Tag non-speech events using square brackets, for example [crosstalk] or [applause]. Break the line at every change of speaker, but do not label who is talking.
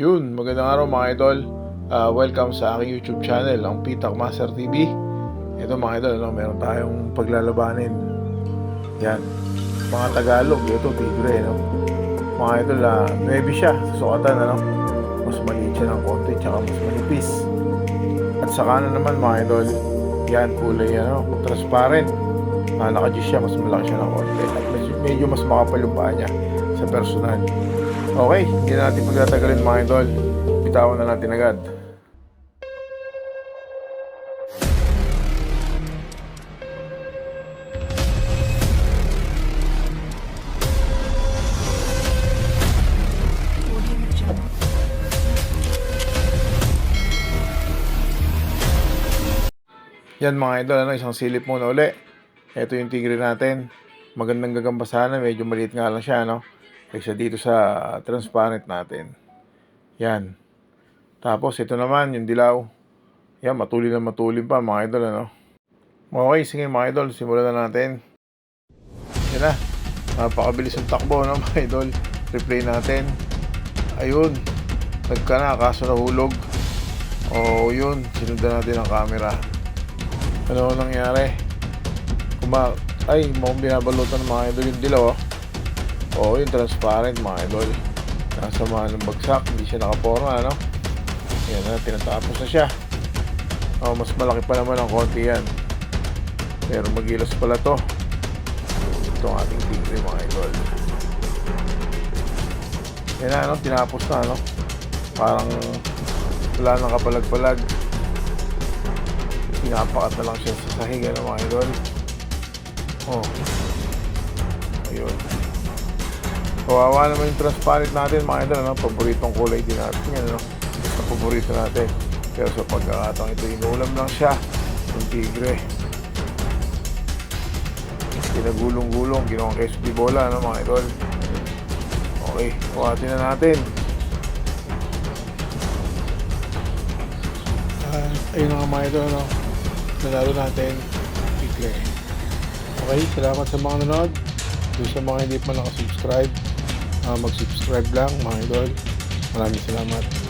Yun, magandang araw mga idol. Ah, welcome sa aking YouTube channel, ang Pitak Master TV. Ito mga idol, ano, meron tayong paglalabanin. Yan. Mga Tagalog, ito tigre, no? Mga idol, ah, 9 siya sa sukatan, ano? Mas maliit siya ng konti, tsaka mas manipis. At sa kanan naman mga idol, yan kulay, ano, transparent. Ah, naka siya, mas malaki siya ng konti. At medyo, medyo mas makapal niya sa personal. Okay, hindi na natin pagtatagalin mga idol. Bitawan na natin agad. Yan mga idol, ano, isang silip muna uli. Ito yung tigre natin. Magandang gagamba sana, medyo maliit nga lang siya, no? Kaysa dito sa transparent natin. Yan. Tapos ito naman, yung dilaw. Yan, matuli na matuli pa mga idol, ano? Okay, sige mga idol, simulan na natin. Yan na. Napakabilis yung takbo, no, [laughs] mga idol? Replay natin. Ayun. Nagka na, kaso nahulog. Oo, yun. Sinundan natin ang camera. Ano nangyari? Kuma ay, mukhang binabalutan ng mga idol yung dilaw. oh. Oo, yung transparent mga idol. Nasa mga ng bagsak, hindi siya nakaporma, ano? Yan na, tinatapos na siya. Oh, mas malaki pa naman ang konti yan. Pero magilas pala to. Ito ang ating tigre mga idol. Yan na, ano? Tinapos na, ano? Parang wala nang kapalag-palag pinapakat na lang siya sa sahig ano mga idol oh ayun kawawa naman yung transparent natin mga idol ano? paboritong kulay din natin yan ano? ang paborito natin pero sa pagkakataong ito inulam lang siya yung tigre pinagulong-gulong ginawang KSP bola ano mga idol okay kuhatin na natin Ah, ayun nga mga idol, no? Nanalo natin. Tigre. Okay, salamat sa mga nanood. Doon sa mga hindi pa nakasubscribe, ah, mag-subscribe lang mga idol. Maraming salamat.